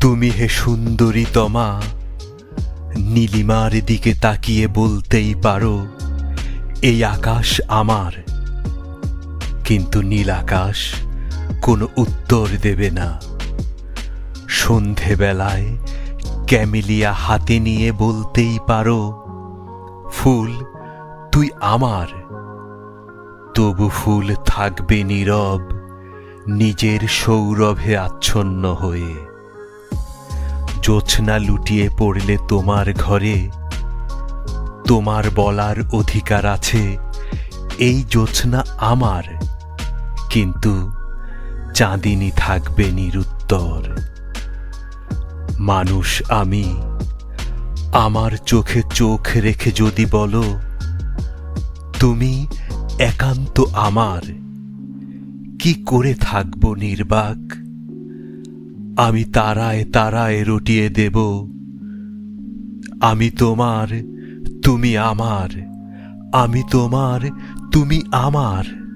তুমি হে সুন্দরী তমা, নীলিমার দিকে তাকিয়ে বলতেই পারো, এই আকাশ আমার। কিন্তু নীল আকাশ কোনো উত্তর দেবে না। সন্ধেবেলায় ক্যামিলিয়া হাতে নিয়ে বলতেই পারো, ফুল, তুই আমার। তবু ফুল থাকবে নীরব, নিজের সৌরভে আচ্ছন্ন হয়ে। জোছনা লুটিয়ে পড়লে তোমার ঘরে। তোমার বলার অধিকার আছে, এই জোছনা আমার। কিন্তু চাঁদিনী থাকবে নিরুত্তর। মানুষ আমি, আমার চোখে চোখ রেখে যদি বলো, তুমি একান্ত আমার। কি করে থাকব নির্বাক? আমি তারায় তারায় রটিয়ে দেব। আমি তোমার তুমি আমার। আমি তোমার তুমি আমার।